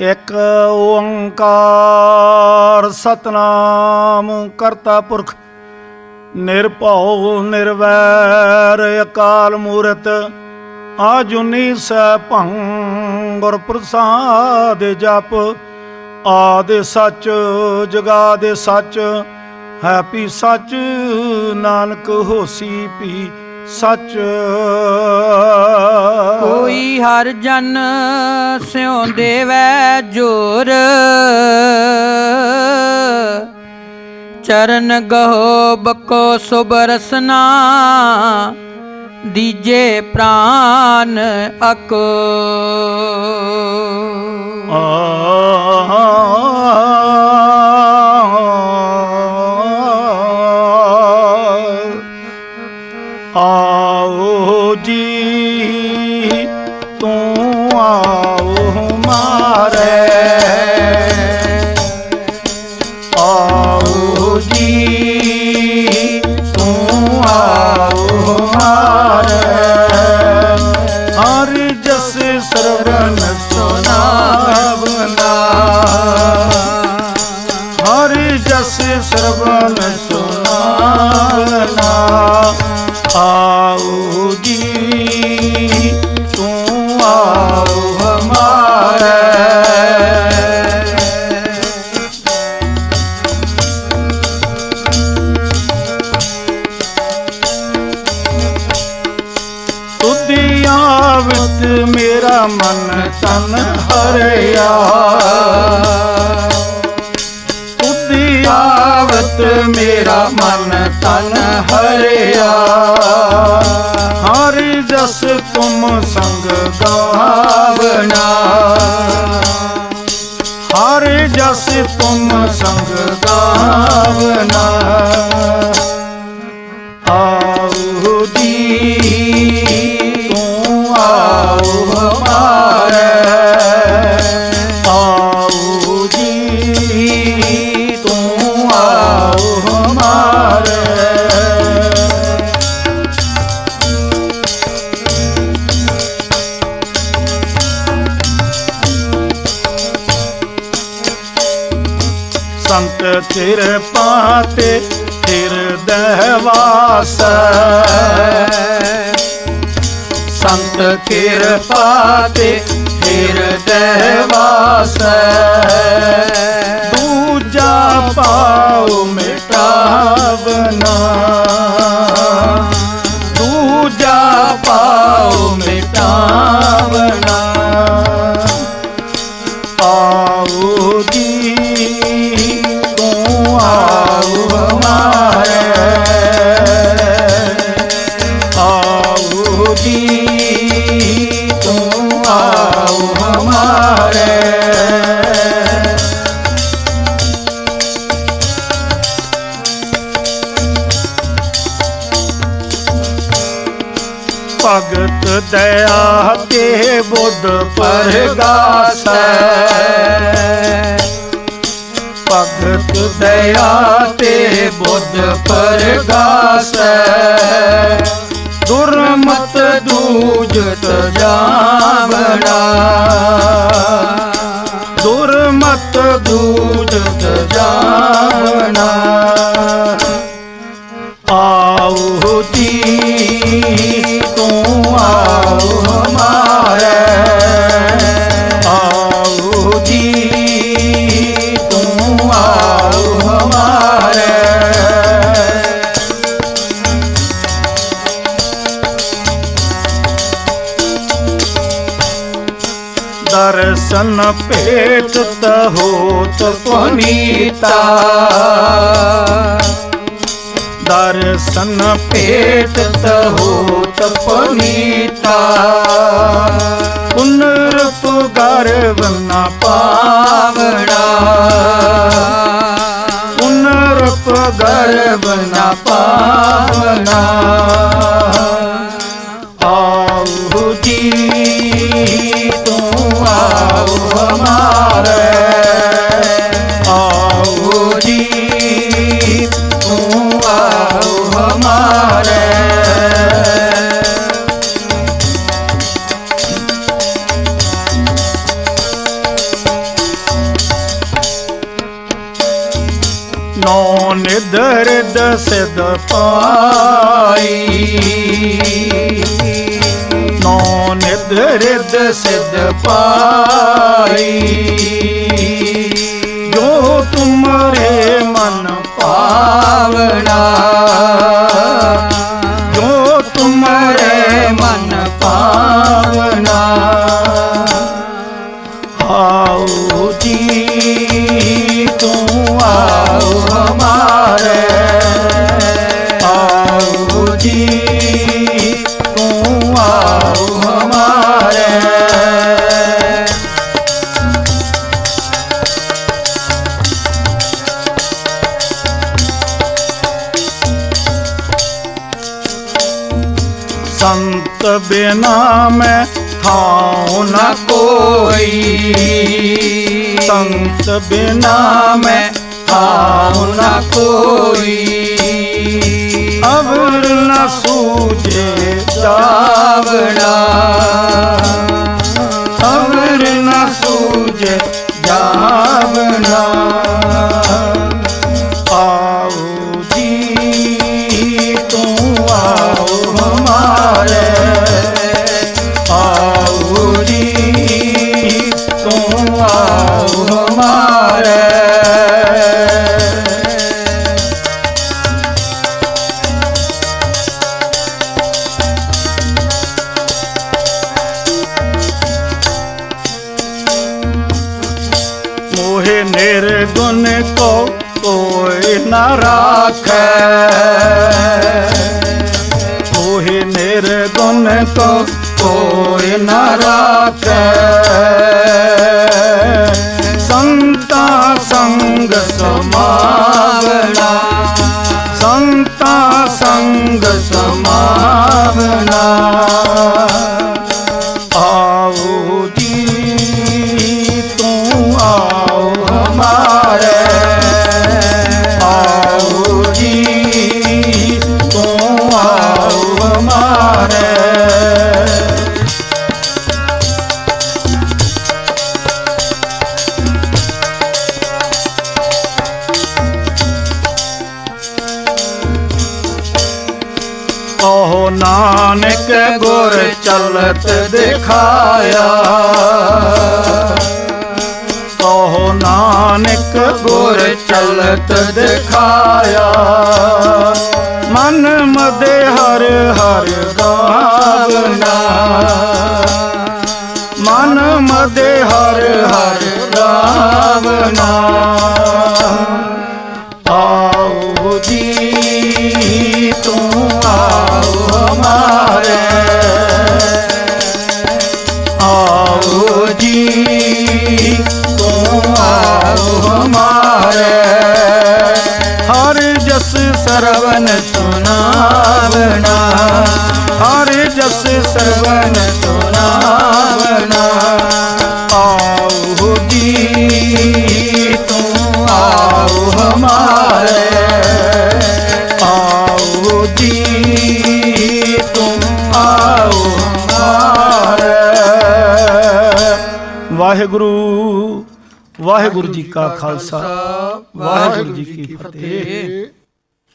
ਇਕ ਓੰਕਾਰ ਸਤਨਾਮ ਕਰਤਾ ਪੁਰਖ, ਨਿਰਭਉ, ਨਿਰਵੈਰ, ਅਕਾਲ ਮੂਰਤ, ਆਜੁਨੀ ਸੈਭੰ ਗੁਰ ਪ੍ਰਸਾਦ ਜਪ, ਆਦੇ ਸੱਚ, ਜਗਾਦੇ ਸੱਚ ਹੈਪੀ ਸੱਚ, ਨਾਨਕ ਹੋਸੀ ਪੀ ਸੱਚ। ਕੋਈ ਹਰ ਜਨ ਸਿਉ ਦੇਵੈ ਜੋਰ। ਚਰਨ ਗਹੋ ਬਕੋ ਸੁਬਰਸਨਾ ਦੀਜੇ ਪ੍ਰਾਨ ਅਕੋ। ਆਓ Thank you. ਆਵਤ ਮੇਰਾ ਮਨ ਤਨ ਹਰਿਆ। ਤੁਧੀ ਆਵਤ ਮੇਰਾ ਮਨ ਤਨ ਹਰਿਆ। ਹਰਿ ਜਸ ਤੁਮ ਸੰਗ ਗਾਵਣਾ ਹਰਿ ਜਸ ਤੁਮ ਸੰਗ ਗਾਵਣਾ ਆਓ ਸੰਤ ਕਿਰਪਾ ਤੇ ਹਿਰਦੈ ਵਾਸੈ ਸੰਤ ਕਿਰਪਾ ਤੇ ਹਿਰਦੈ ਵਾਸੈ ਭਗਤ ਦਇਆ ਤੇ ਬੁੱਧ ਪਰਗਾਸੈ ਭਗਤ ਦਇਆ ਤੇ ਬੁੱਧ ਪਰਗਾਸੈ ਦੁਰਮਤ ਦੂਜਤ ਜਾਵਣਾ ਆਓ ਜੀ ਤੂੰ ਆਓ ਹਮਾਰੇ। ਆਓ ਜੀ ਤੂੰ ਆਓ ਹਮਾਰੇ। ਦਰਸ਼ਨ ਭੇਟਤ ਹੋਤ ਪੁਨੀਤਾ। ਦਰਸ਼ਨ ਭੇਟਤ ਹੋਤ ਪੁਨੀਤਾ ਪੁਨਰਪ ਗਰਵ ਨ ਪਾਵਣਾ ਪੁਨਰਪ ਗਰਵ ਨ ਪਾਵਣਾ ਆਓ ਜੀ, ਤੂੰ ਆਓ ਹਮਾਰੇ। ਨਿਧ ਰਿਧ ਸਿਧ ਪਾਈ। ਨੋ ਨਿਧ ਰਿਧ ਸਿਧ ਪਾਈ। ਸੰਤ ਬਿਨਾ ਮੈਂ ਥਾਉ ਨ ਕੋਈ। ਸੰਤ ਬਿਨਾ ਮੈਂ ਥਾਉ ਨ ਕੋਈ। ਅਵਰ ਨ ਸੂਝੇ ਜਾਵਣਾ ਅਵਰ ਨ ਸੂਝੇ ਜਾਵਣਾ ਨ ਰਾਖੈ। ਮੋਹਿ ਨਿਰਗੁਣ ਕੋ ਕੋਈ ਨ ਰਾਖੈ। ਸੰਤਾ ਸੰਗ ਸਮਾਵਣਾ। ਸੰਤਾ ਸੰਗ ਸਮਾਵਣਾ। ਨਾਨਕ ਗੁਰ ਚਲਤ ਦਿਖਾਇਆ। ਕਹੋ ਨਾਨਕ ਗੁਰ ਚਲਤ ਦਿਖਾਇਆ। ਮਨ ਮਦੇ ਹਰ ਹਰ ਗਾਵਨਾ ਮਨ ਮਦੇ ਹਰ ਹਰ ਗਾਵਨਾ ਸਰਵਨ ਸੁਨਾਵਣਾ। ਹਰ ਜਸ ਸਰਵਨ ਸੁਨਾਵਣਾ। ਆਓ ਜੀ ਤੂੰ ਆਓ ਹਮਾਰੇ। ਆਓ ਜੀ ਤੂੰ ਆਓ ਹਮਾਰੇ। ਵਾਹਿਗੁਰੂ ਵਾਹਿਗੁਰੂ ਜੀ ਕਾ ਖਾਲਸਾ। ਵਾਹਿਗੁਰੂ ਜੀ ਕੀ ਫਤਿਹ।